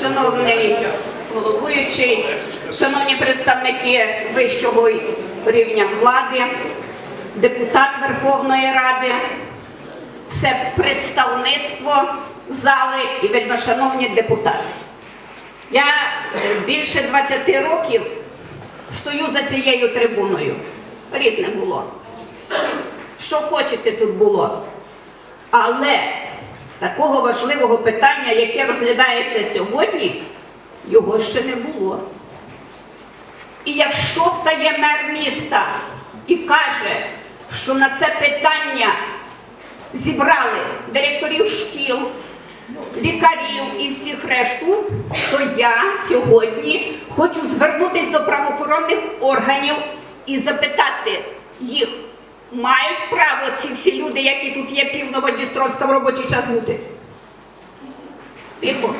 Шановний головуючий, шановні представники вищого рівня влади, депутат Верховної Ради, все представництво зали і вельмишановні депутати. Я більше 20 років стою за цією трибуною. Різне було. Що хочете тут було. Але такого важливого питання, яке розглядається сьогодні, його ще не було. І якщо стає мер міста і каже, що на це питання зібрали директорів шкіл, лікарів і всіх решту, то я сьогодні хочу звернутися до правоохоронних органів і запитати їх, мають право ці всі люди, які тут є пів Новодністровська в робочий час бути? Тихо.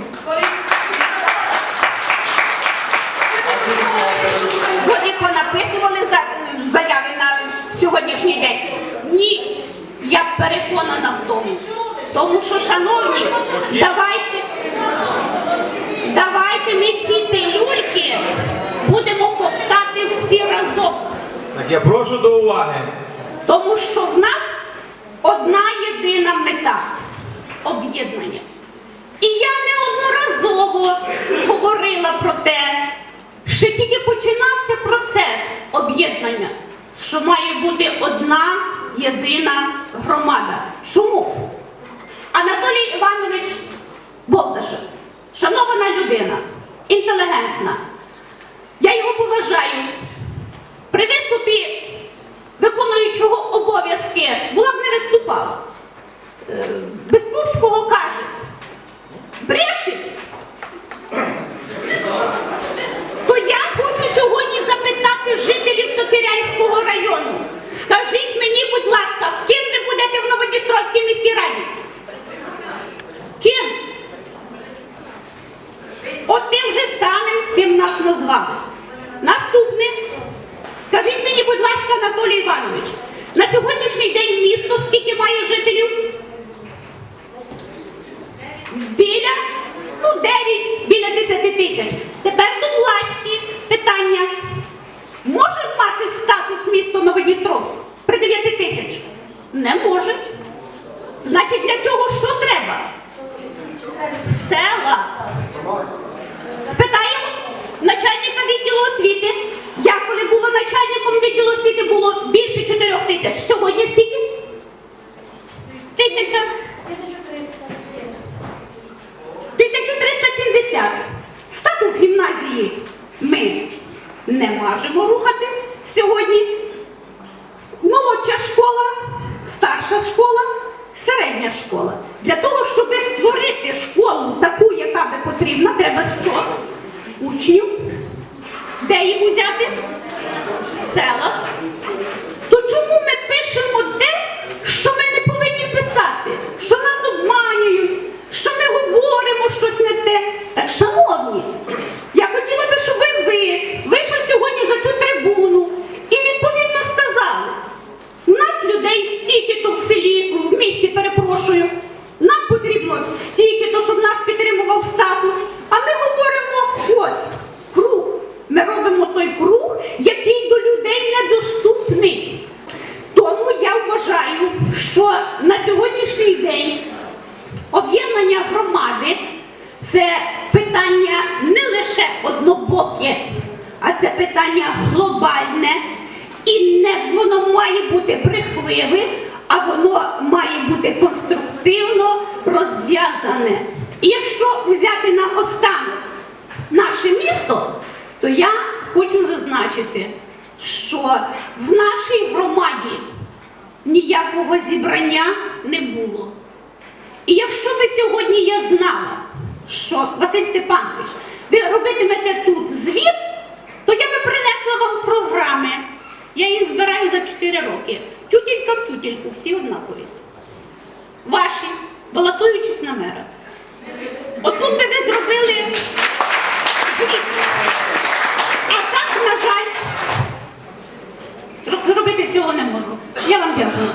Вони понаписували заяви на сьогоднішній день. Ні, я переконана в тому. Тому що, шановні, давайте, давайте ми ці пилюльки будемо ковтати всі разом. Так я прошу до уваги. Тому що в нас одна єдина мета об'єднання. І я неодноразово говорила про те, що тільки починався процес об'єднання, що має бути одна єдина громада. Чому? Анатолій Іванович Болдашев, шанована людина, інтелігентна. Я його поважаю. При виступі на сьогоднішній день місто скільки має жителів? Біля, ну, 9, біля 10 тисяч. Тепер до власті питання. Може мати статус місто Новодністровськ при 9 тисяч? Не може. Значить, для цього що треба? Села. Спитаємо начальника відділу освіти. Я коли була начальником відділу освіти, було більше 4 тисяч. Сьогодні скільки? Тисяча. 1370. Статус гімназії ми не можемо рухати сьогодні. Молодша школа, старша школа, середня школа. Для того, щоб створити школу таку, яка би потрібна, треба що? Учнів. Де їх взяти? Села. То чому ми пишемо те, що ми не повинні писати? Що нас обманюють, що ми говоримо щось не те. Так, шановні, я хотіла би, щоб ви вийшли сьогодні за цю трибуну і відповідно сказали. У нас людей стільки-то в селі, в місті, перепрошую. Нам потрібно стільки-то, щоб нас підтримував статус. А ми говоримо ось круг. Ми робимо той круг, який до людей недоступний. Тому я вважаю, що на сьогоднішній день об'єднання громади це питання не лише однобоке, а це питання глобальне. І не воно має бути брехливе, а воно має бути конструктивно розв'язане. І якщо взяти на останок наше місто, то я хочу зазначити, що в нашій громаді ніякого зібрання не було. І якщо би сьогодні я знала, що Василь Степанович, ви робитимете тут звіт, то я би принесла вам програми. Я їх збираю за 4 роки. Тютілька в тютільку, всі однакові. Ваші, балотуючись на мера. Отут би ви зробили звіт. А так, на жаль, цього не можу. Я вам дякую.